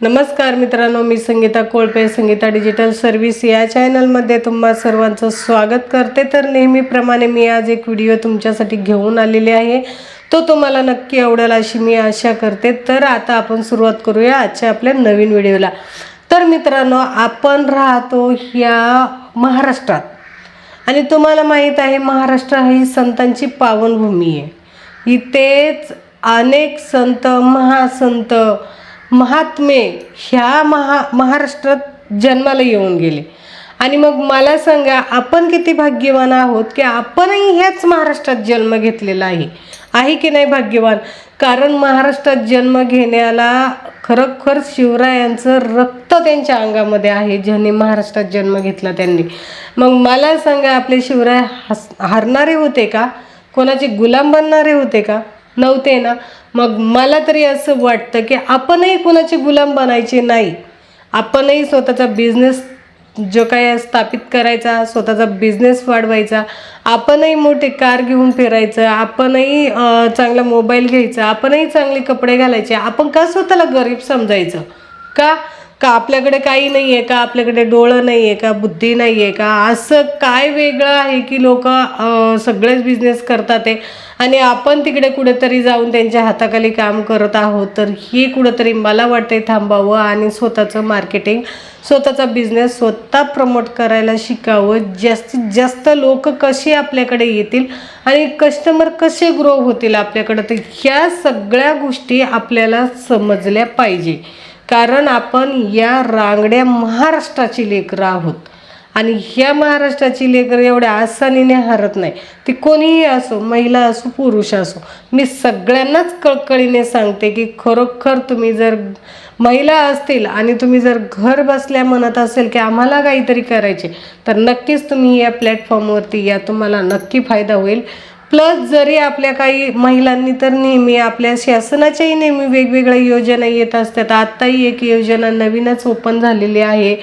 नमस्कार मित्रांनो मी संगीता कोळपे संगीता डिजिटल सर्व्हिस या चॅनलमध्ये तुम्हा सर्वांचं स्वागत करते. तर नेहमीप्रमाणे मी आज एक व्हिडिओ तुमच्यासाठी घेऊन आलेले आहे. तो तुम्हाला नक्की आवडेल अशी मी आशा करते. तर आता आपण सुरुवात करूया आजच्या आपल्या नवीन व्हिडिओला तर मित्रांनो आपण राहतो ह्या महाराष्ट्रात. आणि तुम्हाला माहीत आहे महाराष्ट्र ही संतांची पावनभूमी आहे. इथेच अनेक संत महासंत महात्मे ह्या महा महाराष्ट्रात जन्माला येऊन गेले. आणि मग मला सांगा आपण किती भाग्यवान आहोत की आपणही ह्याच महाराष्ट्रात जन्म घेतलेला आहे? आहे की नाही भाग्यवान? कारण महाराष्ट्रात जन्म घेण्याला खरोखर शिवरायांचं रक्त त्यांच्या अंगामध्ये आहे ज्यांनी महाराष्ट्रात जन्म घेतला त्यांनी. मग मला सांगा आपले शिवराय हस हारणारे होते का? कोणाचे गुलाम बनणारे होते का? नव्हते ना. मग मला तरी असं वाटतं की आपणही कुणाची गुलाम बनायचे नाही. आपणही स्वतःचा बिझनेस जो काय स्थापित करायचा स्वतःचा बिझनेस वाढवायचा. आपणही मोठे कार घेऊन फिरायचं आपणही चांगला मोबाईल घ्यायचा आपणही चांगले कपडे घालायचे. आपण का स्वतःला गरीब समजायचं? का? का आपल्याकडे काही नाही आहे का आपल्याकडे डोळं नाही आहे का बुद्धी नाही आहे का? असं काय वेगळं आहे की लोक सगळेच बिझनेस करतात आहे आणि आपण तिकडे कुठेतरी जाऊन त्यांच्या हाताखाली काम करत आहोत तर हे कुठंतरी मला वाटते थांबावं आणि स्वतःचं मार्केटिंग स्वतःचा बिझनेस स्वतः प्रमोट करायला शिकावं. जास्तीत जास्त लोक कसे आपल्याकडे येतील आणि कस्टमर कसे ग्रो होतील आपल्याकडं तर ह्या सगळ्या गोष्टी आपल्याला समजल्या पाहिजे. कारण आपण या रांगड्या महाराष्ट्राची लेकरं आहोत. आणि ह्या महाराष्ट्राची लेकरं एवढ्या आसानीने हरत नाही. ती कोणीही असो महिला असो पुरुष असो मी सगळ्यांनाच कळकळीने सांगते की खरोखर तुम्ही जर महिला असतील आणि तुम्ही जर घर बसल्या म्हणत असेल की आम्हाला काहीतरी करायचे तर नक्कीच तुम्ही या प्लॅटफॉर्मवरती या तुम्हाला नक्की फायदा होईल. प्लस जरी आपल्या काही महिलांनी तर नेहमी आपल्या शासनाच्याही नेहमी वेगवेगळ्या योजना येत असतात. आत्ताही एक योजना नवीनच ओपन झालेली आहे.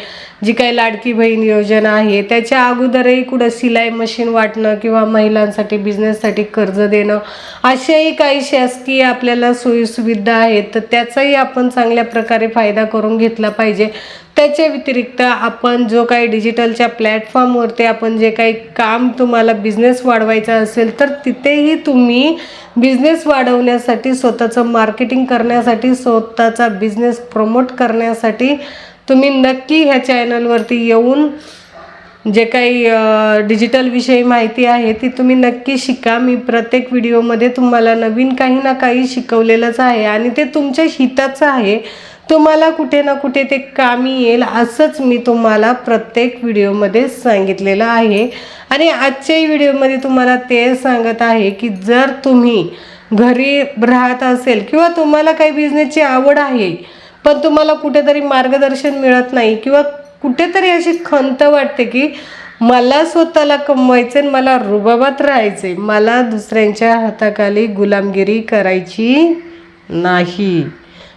जी काही लाडकी बहीण योजना आहे त्याच्या अगोदरही कुठं सिलाई मशीन वाटणं किंवा महिलांसाठी बिझनेससाठी कर्ज देणं अशाही काही शासकीय आपल्याला सोयीसुविधा आहेत तर त्याचाही आपण चांगल्या प्रकारे फायदा करून घेतला पाहिजे. त्याच्या व्यतिरिक्त आपण जो काही डिजिटलच्या प्लॅटफॉर्मवरती आपण जे काही काम तुम्हाला बिझनेस वाढवायचा असेल तर तिथेही तुम्ही बिझनेस वाढवण्यासाठी स्वतःचं मार्केटिंग करण्यासाठी स्वतःचा बिझनेस प्रमोट करण्यासाठी तुम्ही नक्की ह्या चॅनलवरती येऊन जे काही डिजिटल विषयी माहिती आहे ती तुम्ही नक्की शिका. मी प्रत्येक व्हिडिओमध्ये तुम्हाला नवीन काही ना काही शिकवलेलंच आहे आणि ते तुमच्या हिताचं आहे. तुम्हाला कुठे ना कुठे ते कामी येईल असंच मी तुम्हाला प्रत्येक व्हिडिओमध्ये सांगितलेलं आहे. आणि आजच्याही व्हिडिओमध्ये तुम्हाला ते सांगत आहे की जर तुम्ही घरी राहत असेल किंवा तुम्हाला काही बिझनेसची आवड आहे पण तुम्हाला कुठेतरी मार्गदर्शन मिळत नाही किंवा कुठेतरी अशी खंत वाटते की मला स्वतःला कमवायचे आणि मला रुबाबात राहायचे मला दुसऱ्यांच्या हाताखाली गुलामगिरी करायची नाही.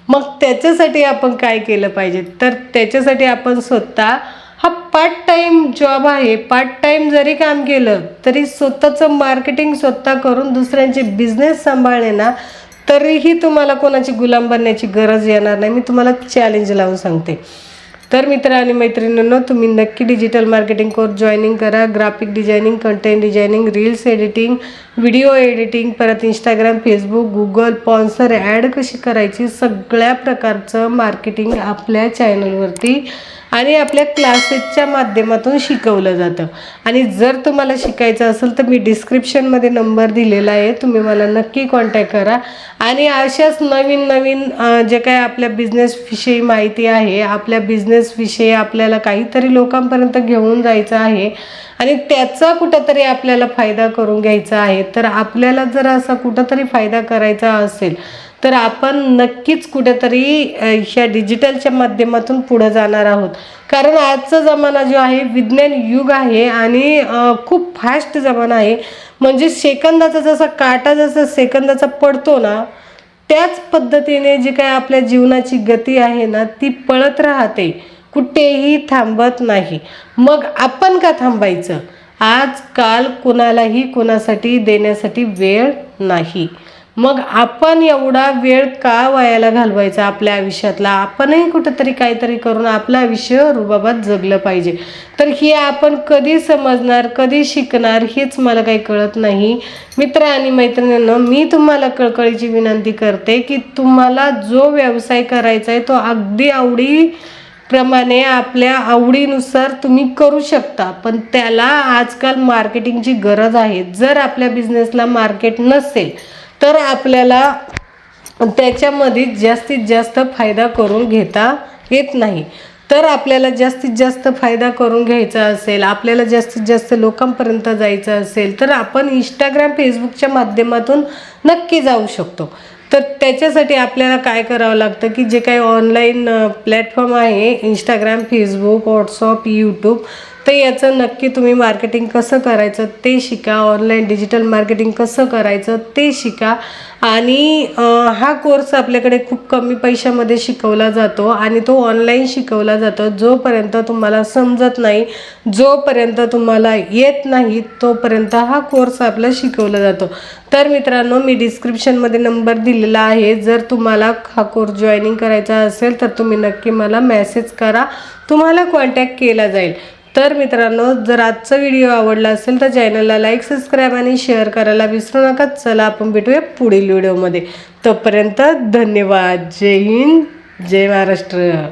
मग त्याच्यासाठी आपण काय केलं पाहिजे? तर त्याच्यासाठी आपण स्वतः हा पार्ट टाईम जॉब आहे. पार्ट टाईम जरी काम केलं तरी स्वतःचं मार्केटिंग स्वतः करून दुसऱ्यांचे बिझनेस सांभाळणे ना तरीही तुम्हाला कोणाची गुलाम बनण्याची गरज येणार नाही. मी तुम्हाला चॅलेंज लावून सांगते. तर मित्र आणि मैत्रिणींनो तुम्ही नक्की डिजिटल मार्केटिंग कोर्स जॉईनिंग करा. Graphic designing content designing reels editing video editing परत Instagram Facebook Google sponsor ad कशी करायची? सगळ्या प्रकारचं मार्केटिंग आपल्या चॅनलवरती आणि आपल्या क्लासेसच्या माध्यमातून शिकवलं जातं. आणि जर तुम्हाला शिकायचं असेल तर मी डिस्क्रिप्शनमध्ये नंबर दिलेला आहे. तुम्ही मला नक्की कॉन्टॅक्ट करा. आणि अशाच नवीन नवीन जे काय आपल्या बिझनेसविषयी माहिती आहे आपल्या बिझनेसविषयी आपल्याला काहीतरी लोकांपर्यंत घेऊन जायचं आहे आणि त्याचा कुठंतरी आपल्याला फायदा करून घ्यायचा आहे तर आपल्याला जर असा कुठंतरी फायदा करायचा असेल तर आपण नक्कीच कुठेतरी ह्या डिजिटलच्या माध्यमातून पुढं जाणार आहोत. कारण आजचा जमाना जो आहे विज्ञान युग आहे आणि खूप फास्ट जमाना आहे. म्हणजे सेकंदाचा जसा काटा जसा सेकंदाचा पडतो ना त्याच पद्धतीने जी काय आपल्या जीवनाची गती आहे ना ती पळत राहते. कुठेही थांबत नाही. मग आपण का थांबायचं? आज काल कुणालाही कुणासाठी देण्यासाठी वेळ नाही. मग आपण एवढा वेळ का वायाला घालवायचा आपल्या आयुष्यातला? आपणही कुठंतरी काहीतरी करून आपलं आयुष्य रुबाबात जगलं पाहिजे. तर हे आपण कधी समजणार कधी शिकणार हेच मला काही कळत नाही. मित्र आणि मैत्रिणींनो मी तुम्हाला कळकळीची विनंती करते की तुम्हाला जो व्यवसाय करायचा आहे तो अगदी आवडी प्रमाणे आपल्या आवडीनुसार तुम्ही करू शकता. पण त्याला आजकाल मार्केटिंगची गरज आहे. जर आपल्या बिझनेसला मार्केट नसेल तर आपल्याला त्याच्यामध्ये जास्तीत जास्त फायदा करून घेता येत नाही. तर आपल्याला जास्तीत जास्त फायदा करून घ्यायचा असेल आपल्याला जास्तीत जास्त लोकांपर्यंत जायचं असेल तर आपण इंस्टाग्राम फेसबुकच्या माध्यमातून नक्की जाऊ शकतो. तर त्याच्यासाठी आपल्याला काय करावं लागतं की जे काही ऑनलाईन प्लॅटफॉर्म आहे इंस्टाग्राम फेसबुक व्हॉट्सअप यूट्यूब तर याचं नक्की तुम्ही मार्केटिंग कसं करायचं ते शिका. ऑनलाईन डिजिटल मार्केटिंग कसं करायचं ते शिका. आणि हा कोर्स आपल्याकडे खूप कमी पैशामध्ये शिकवला जातो आणि तो ऑनलाईन शिकवला जातो. जोपर्यंत तुम्हाला समजत नाही जोपर्यंत तुम्हाला येत नाही तोपर्यंत हा कोर्स आपला शिकवला जातो. तर मित्रांनो मी डिस्क्रिप्शनमध्ये नंबर दिलेला आहे. जर तुम्हाला हा कोर्स जॉईनिंग करायचा असेल तर तुम्ही नक्की मला मेसेज करा. तुम्हाला कॉन्टॅक्ट केला जाईल. तर मित्रांनो जर आजचा व्हिडिओ आवडला असेल तर चॅनलला लाईक सबस्क्राईब आणि शेअर करायला विसरू नका. चला आपण भेटूया पुढील व्हिडिओमध्ये. तोपर्यंत धन्यवाद. जय हिंद जय महाराष्ट्र.